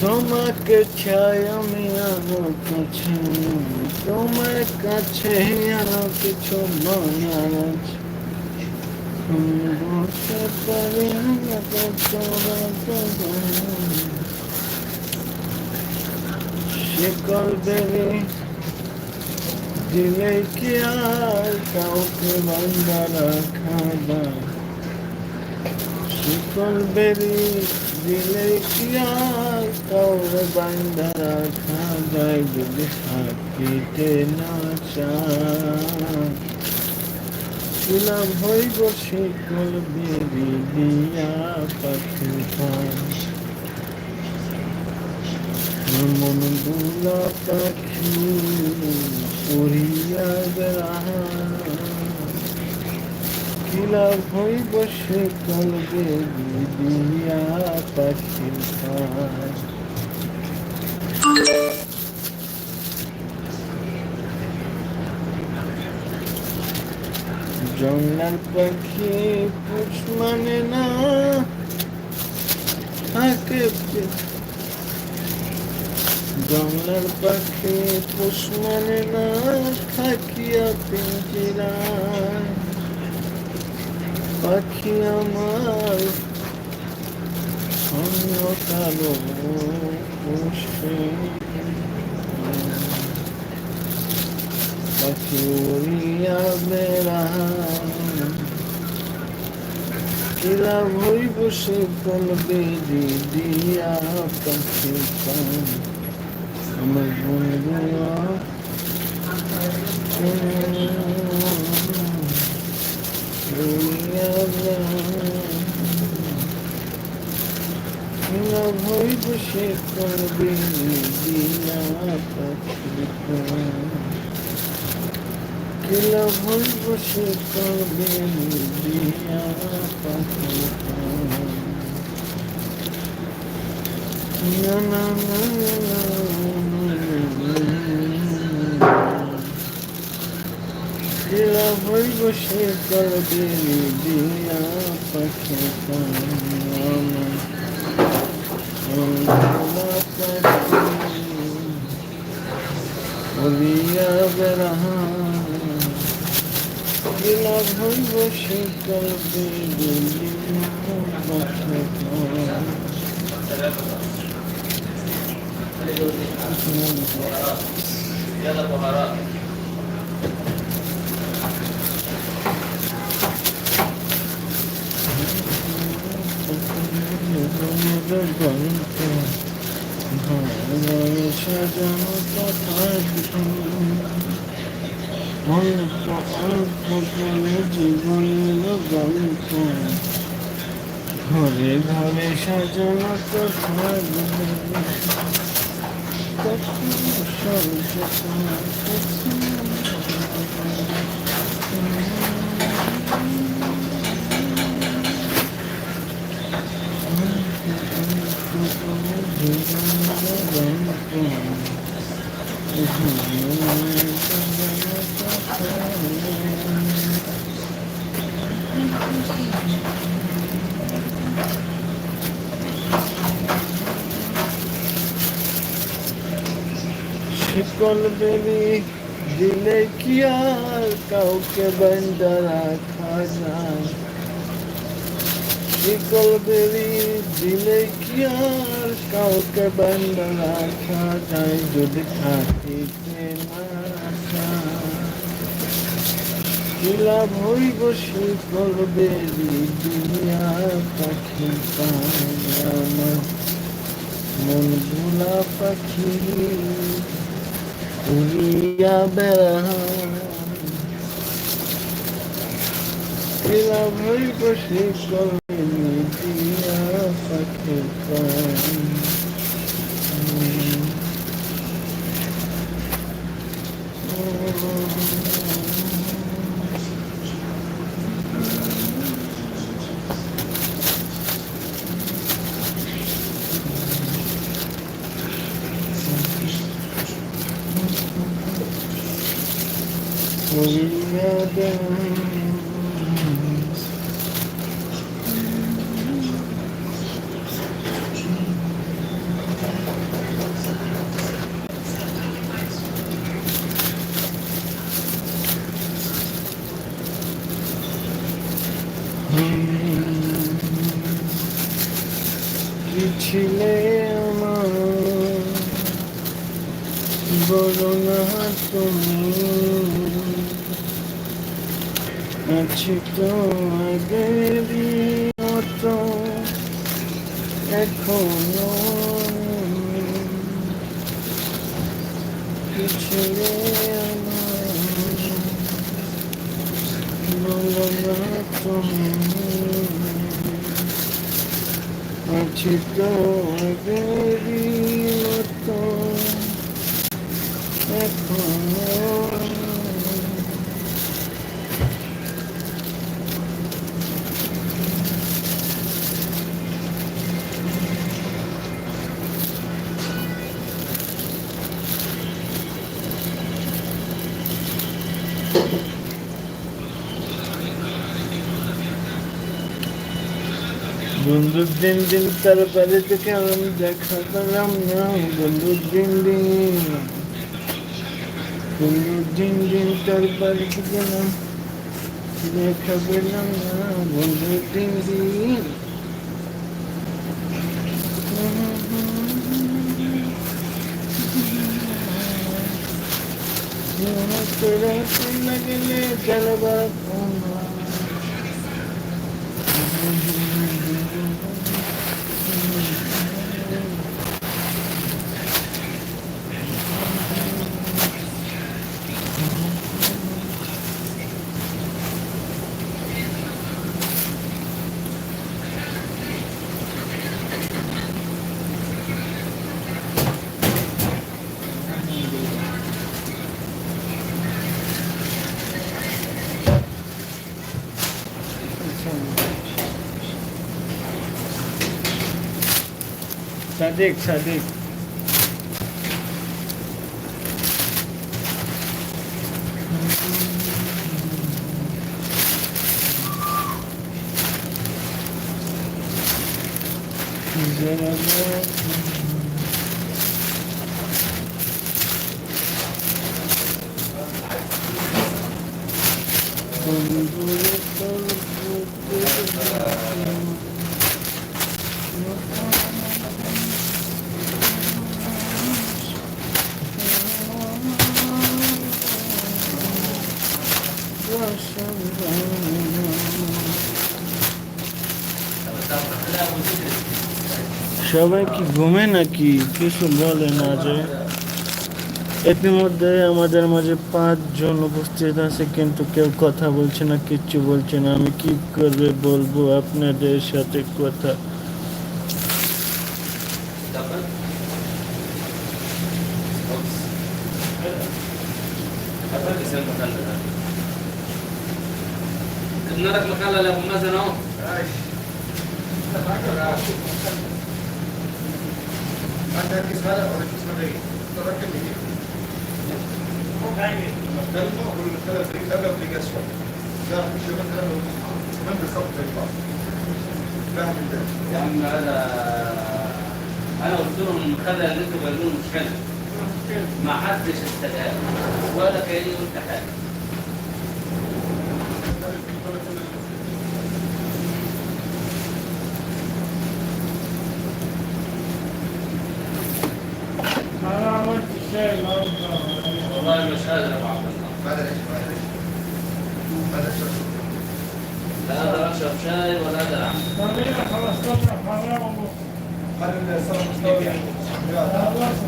তোমাকে চাই আমি আরও কাছে, তোমার কাছে আরও কিছু মায়ার আছে। বলতে পারি শিকল বেড়ে দিলে কি আর কাউকে বান্ধা রাখা যায়? বেড়ে দিলে কি আর যায় যদি থাকিতে না চায়? হইব শিকল বেড়ে দিয়া পাখি মন দুলা পাখি উড়িয়া কিলা হইব সে কলবে দিয়া পাখি পায় জঙ্গল পাখি পুষ মানে না, থাকে জঙ্গলের পাখি পুষ মানে না, থাকিয়া পিঞ্জিরায় পাখি আমার অন্য কালো পাখি উড়িয়া বেড়া কিলা ভই বসে কল বেদি পাখি পায় আমার বন্ধুরা। ভই বসে করবে কিলা ভই বসে করবে না না না দিলা ভই বসে করবে দিয়া পাখি বলিয়া বেড়া দিলা ভই বসে করবে দিয়া পাখি يلا طهارات সাজানো অল্প অল্প করে জীবনের গল্প ঘরে ঘরে সাজানো তো কত শিকল বেলি দিলে কি আর কাউকে বন্ধা রাখা শিকল বেলি দিলে কি আর কাউকে বন্ধা রাখা যায় যদি থাকিতে না কিলা ভইব শিকল বেলি দুনিয়া পাখি পায় মন ভোলা পাখি উড়িয়া বেড়া শিকল বেলি দিয়া Oh, তুমি আছি তো আগেরই মতো এখনও কি ছিলে আমার বলো না তুমি আছি তো আগেরই এখনও বন্ধুর দিন দিন তার বাড়ি থেকে আমি Gündürdün gün darbar gidelim Ne kabirlem ya Gündürdün gün Yunus Süreyya Süreyya Gele Gele Sadiq Sadiq Thank you. সবাই কি ঘুমে নাকি কিছু বলে না যে ইতিমধ্যে আমাদের মাঝে পাঁচজন উপস্থিত আছে কিন্তু কেউ কথা বলছে না কিচ্ছু বলছে না আমি কি করবে বলব আপনাদের সাথে কথা अंदर أنا قلت لهم المخلل اللي أنتوا جايبينه مش كده ما حدش استدعاه ولا كان قلت حاجة والله مش قادر يا معلم بلاش بلاش بلاش لا أقدر اشرب شاي ولا أقدر اعمل طب خلاص طب حرام قال الصلاه مستويه